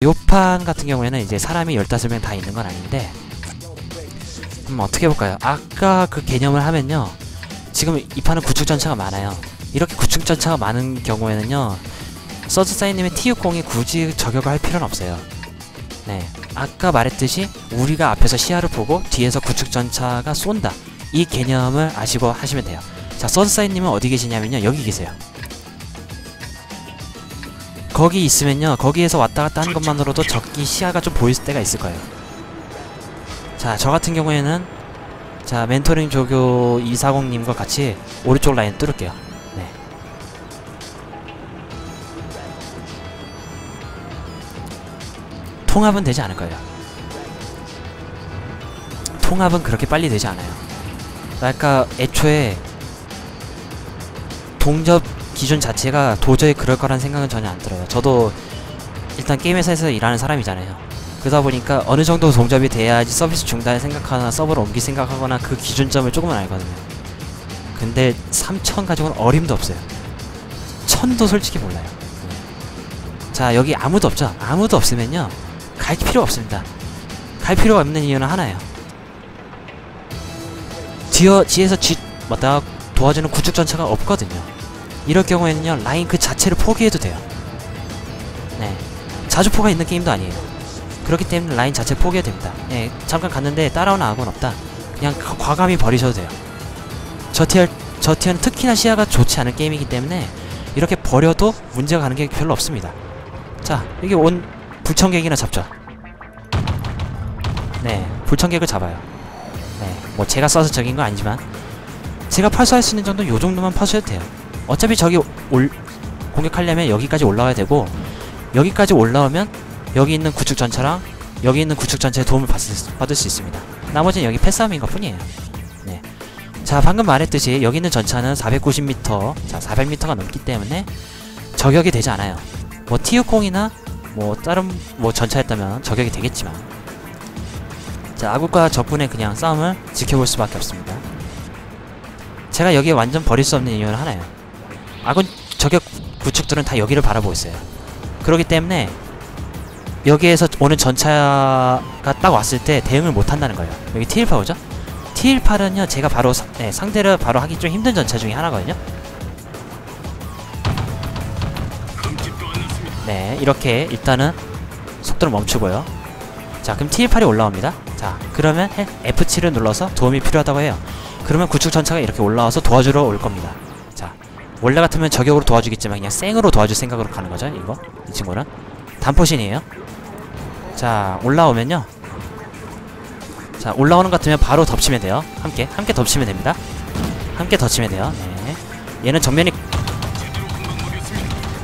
요판 같은 경우에는 이제 사람이 15명 다 있는 건 아닌데 음, 어떻게 해볼까요? 아까 그 개념을 하면요 지금 이 판은 구축 전차가 많아요. 이렇게 구축 전차가 많은 경우에는요 서드사인님의 T60이 굳이 저격을 할 필요는 없어요. 네 아까 말했듯이 우리가 앞에서 시야를 보고 뒤에서 구축 전차가 쏜다. 이 개념을 아시고 하시면 돼요. 자 서드사인님은 어디 계시냐면요 여기 계세요 거기 있으면요 거기에서 왔다 갔다 하는 것만으로도 적기 시야가 좀 보일 때가 있을 거예요. 자 저 같은 경우에는 자 멘토링 조교 240님과 같이 오른쪽 라인 뚫을게요. 네. 통합은 되지 않을 거예요. 통합은 그렇게 빨리 되지 않아요. 아까 애초에 동접 기준 자체가 도저히 그럴 거란 생각은 전혀 안 들어요. 저도 일단 게임 회사에서 일하는 사람이잖아요. 그러다 보니까 어느 정도 동접이 돼야지 서비스 중단을 생각하거나 서버를 옮길 생각하거나 그 기준점을 조금은 알거든요. 근데 3천 가지고는 어림도 없어요. 천도 솔직히 몰라요. 자 여기 아무도 없죠? 아무도 없으면요 갈 필요 없습니다. 갈 필요가 없는 이유는 하나예요. 뒤어, 뒤에서 쥐, 맞다 도와주는 구축 전차가 없거든요. 이럴 경우에는요 라인 그 자체를 포기해도 돼요. 네. 자주포가 있는 게임도 아니에요. 그렇기 때문에 라인 자체를 포기해도 됩니다. 네 잠깐 갔는데 따라오는 악은 없다. 그냥 가- 과감히 버리셔도 돼요. 저 티어 저 티어는 특히나 시야가 좋지 않은 게임이기 때문에 이렇게 버려도 문제가 가는 게 별로 없습니다. 자 여기 온 불청객이나 잡죠. 네 불청객을 잡아요. 네뭐 제가 써서 적인 건 아니지만 제가 파수할 수 있는 정도 요 정도만 파수해도 돼요 어차피 저기 올 공격하려면 여기까지 올라와야 되고 여기까지 올라오면 여기 있는 구축 전차랑 여기 있는 구축 전차의 도움을 받을, 수- 있습니다. 나머지는 여기 패싸움인 것 뿐이에요. 네. 자 방금 말했듯이 여기 있는 전차는 490m, 자 400m가 넘기 때문에 저격이 되지 않아요. 뭐 TU0이나 뭐 다른 뭐 전차였다면 저격이 되겠지만 자 아국과 적군의 그냥 싸움을 지켜볼 수밖에 없습니다. 제가 여기에 완전 버릴 수 없는 이유는 하나예요. 아군 저격 구축들은 다 여기를 바라보고 있어요. 그렇기 때문에 여기에서 오는 전차가 딱 왔을 때 대응을 못 한다는 거예요. 여기 T18 오죠? T18은요, 제가 바로 사- 네, 상대를 바로 하기 좀 힘든 전차 중에 하나거든요. 네, 이렇게 일단은 속도를 멈추고요. 자, 그럼 T18이 올라옵니다. 자, 그러면 해- F7을 눌러서 도움이 필요하다고 해요. 그러면 구축 전차가 이렇게 올라와서 도와주러 올 겁니다. 자, 원래 같으면 저격으로 도와주겠지만 그냥 생으로 도와줄 생각으로 가는 거죠, 이거. 이 친구는. 단포신이에요. 자, 올라오면요. 자, 올라오는 것 같으면 바로 덮치면 돼요. 함께, 함께 덮치면 됩니다. 함께 덮치면 돼요. 네. 얘는 정면이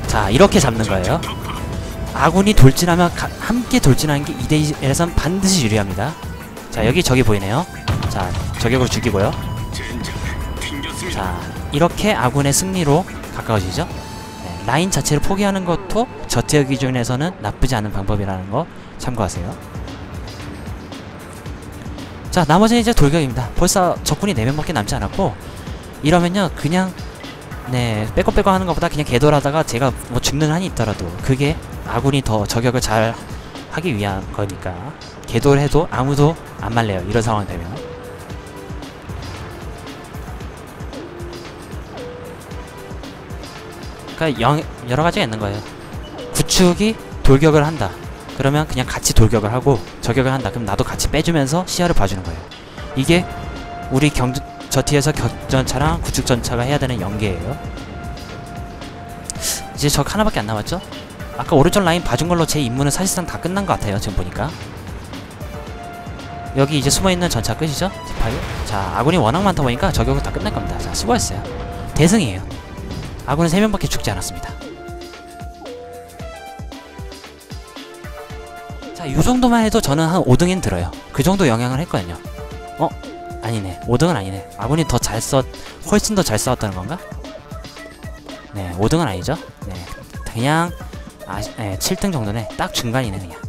자, 이렇게 잡는 거예요. 아군이 돌진하면 가- 함께 돌진하는 게 2대1에선 반드시 유리합니다. 자, 여기 저기 보이네요. 자, 저격으로 죽이고요. 자, 이렇게 아군의 승리로 가까워지죠. 네, 라인 자체를 포기하는 것도 저티어 기준에서는 나쁘지 않은 방법이라는 거 참고하세요. 자, 나머지는 이제 돌격입니다. 벌써 적군이 4명밖에 남지 않았고 이러면요, 그냥 네, 빼고빼고 하는 것보다 그냥 개돌하다가 제가 뭐 죽는 한이 있더라도 그게 아군이 더 저격을 잘 하기 위한 거니까 개돌해도 아무도 안 말려요. 이런 상황 되면. 그러니까 영, 여러 가지가 있는 거예요. 구축이 돌격을 한다. 그러면 그냥 같이 돌격을 하고 저격을 한다. 그럼 나도 같이 빼주면서 시야를 봐주는 거예요. 이게 우리 경 저티에서 격전차랑 구축전차가 해야 되는 연계예요. 이제 적 하나밖에 안 남았죠? 아까 오른쪽 라인 봐준 걸로 제 임무는 사실상 다 끝난 것 같아요. 지금 보니까. 여기 이제 숨어있는 전차 끝이죠? 자, 아군이 워낙 많다 보니까 저격은 다 끝날 겁니다. 자, 수고했어요. 대승이에요. 아군은 3명밖에 죽지 않았습니다. 자, 이 정도만 해도 저는 한 5등엔 들어요. 그 정도 영향을 했거든요. 어? 아니네. 5등은 아니네. 아군이 더 잘 써, 훨씬 더 잘 싸웠다는 건가? 네, 5등은 아니죠. 네, 그냥, 아, 네, 7등 정도네. 딱 중간이네, 그냥.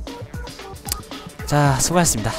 자, 수고하셨습니다.